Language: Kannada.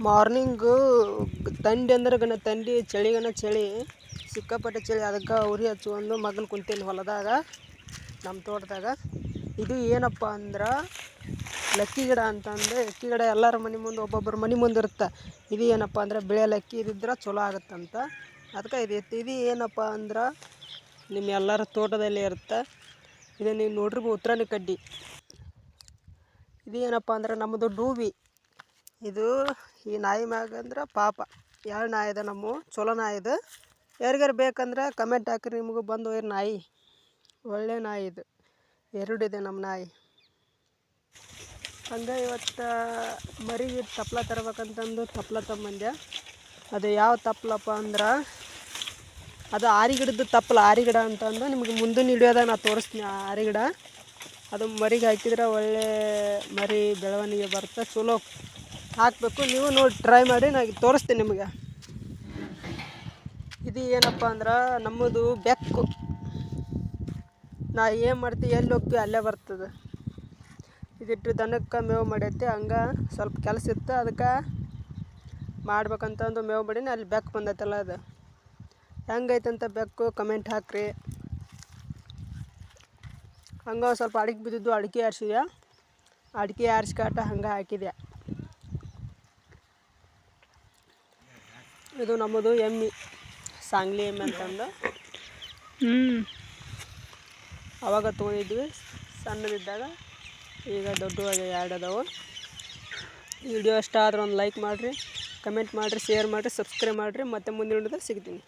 ಮಾರ್ನಿಂಗು ತಂಡಿ ಅಂದ್ರೆ ಗನ ತಂಡಿ ಚಳಿಗನ ಚಳಿ. ಸಿಕ್ಕಾಪಟ್ಟೆ ಚಳಿ. ಅದಕ್ಕೆ ಉರಿ ಹಚ್ಕೊಂಡು ಮಗ್ಲು ಕುಂತೀನಿ ಹೊಲದಾಗ ನಮ್ಮ ತೋಟದಾಗ. ಇದು ಏನಪ್ಪ ಅಂದ್ರೆ, ಲಕ್ಕಿ ಗಿಡ ಅಂತಂದು ಲಕ್ಕಿ ಗಿಡ ಎಲ್ಲರ ಮನೆ ಮುಂದೆ ಒಬ್ಬೊಬ್ಬರ ಮನೆ ಮುಂದೆ ಇರುತ್ತೆ ಇದು ಏನಪ್ಪ ಅಂದ್ರೆ, ಬಿಳಿ ಲಕ್ಕಿ ಇದ್ದಿದ್ರೆ ಚಲೋ ಆಗುತ್ತಂತ. ಅದಕ್ಕೆ ಇದು ಇದು ಏನಪ್ಪ ಅಂದ್ರೆ ನಿಮ್ಮ ಎಲ್ಲರ ತೋಟದಲ್ಲಿ ಇರುತ್ತೆ ಇದು ನೀವು ನೋಡ್ರಿಗೂ ಉತ್ತರಾಣಿ ಕಡ್ಡಿ. ಇದು ಏನಪ್ಪ ಅಂದ್ರೆ ನಮ್ಮದು ಡೂಬಿ. ಇದು ಈ ನಾಯಿ ಮ್ಯಾಗ ಅಂದ್ರೆ ಪಾಪ. ಎರಡು ನಾಯಿ ಇದೆ ನಮ್ಮ, ಚಲೋ ನಾಯಿ ಇದು. ಯಾರಿಗಾರು ಬೇಕಂದ್ರೆ ಕಮೆಂಟ್ ಹಾಕಿರಿ, ನಿಮಗೂ ಬಂದು ಹೋಯ್ರಿ ನಾಯಿ. ಒಳ್ಳೆ ನಾಯಿ ಇದು. ಎರಡಿದೆ ನಮ್ಮ ನಾಯಿ. ಹಂಗೆ ಇವತ್ತು ಮರಿಗೆ ತಪ್ಲ ತರ್ಬೇಕಂತಂದು ತಪ್ಲ ತಮ್ಮಂದ್ಯ. ಅದು ಯಾವ ತಪ್ಲಪ್ಪ ಅಂದ್ರೆ, ಅದು ಆರಿಗಿಡದ ತಪ್ಪಲ ಆರಿಗಿಡ ಅಂತಂದು ನಿಮಗೆ ಮುಂದಿನ ಹಿಡಿಯೋದಾಗ ನಾ ತೋರಿಸ್ತೀನಿ ಆರಿಗಿಡ ಅದು ಮರಿಗೆ ಹಾಕಿದ್ರೆ ಒಳ್ಳೆ ಮರಿ ಬೆಳವಣಿಗೆ ಬರುತ್ತೆ ಚಲೋ ಹಾಕಬೇಕು. ನೀವು ನೋಡಿ ಟ್ರೈ ಮಾಡಿ ನಾನು ತೋರಿಸ್ತೀನಿ ನಿಮಗೆ. ಇದು ಏನಪ್ಪ ಅಂದ್ರೆ, ನಮ್ಮದು ಬೆಕ್ಕು. ನಾ ಏನು ಮಾಡ್ತೀವಿ ಎಲ್ಲಿ ಹೋಗ್ತೀವಿ ಅಲ್ಲೇ ಬರ್ತದೆ. ಇದಿಟ್ಟು ದನಕ್ಕೆ ಮೇವು ಮಾಡೈತೆ, ಹಂಗೆ ಸ್ವಲ್ಪ ಕೆಲಸ ಇತ್ತು, ಅದಕ್ಕೆ ಮಾಡ್ಬೇಕಂತಂದು ಮೇವು ಮಾಡೀನಿ, ಅಲ್ಲಿ ಬೆಕ್ಕು ಬಂದೈತಲ್ಲ ಅದು. ಹೆಂಗೈತಂತ ಬೆಕ್ಕು ಕಮೆಂಟ್ ಹಾಕ್ರಿ. ಹಂಗೆ ಸ್ವಲ್ಪ ಅಡಿಕೆ ಬಿದ್ದಿದ್ದು, ಅಡಿಕೆ ಆರಿಸಿದ್ಯಾ? ಅಡಿಕೆ ಆರಿಸ್ಕಾಟ ಹಂಗೆ ಹಾಕಿದೆ ಇದು ನಮ್ಮದು ಎಮ್ಮಿ ಸಾಂಗ್ಲಿ ಎಮ್ಮೆ ಅಂತಂದು. ಹ್ಞೂ ಅವಾಗ ತೊಗೊಂಡಿದ್ವಿ ಸಣ್ಣದಿದ್ದಾಗ ಈಗ ದೊಡ್ಡವಾಗಿ ಎರಡು ಅದಾವು. ವಿಡಿಯೋ ಇಷ್ಟ ಆದ್ರೆ ಒಂದು ಲೈಕ್ ಮಾಡಿರಿ ಕಮೆಂಟ್ ಮಾಡಿರಿ ಶೇರ್ ಮಾಡಿರಿ ಸಬ್ಸ್ಕ್ರೈಬ್ ಮಾಡಿರಿ ಮತ್ತೆ ಮುಂದಿನ ವಿಡಿಯೋದಲ್ಲಿ ಸಿಗ್ತೀನಿ.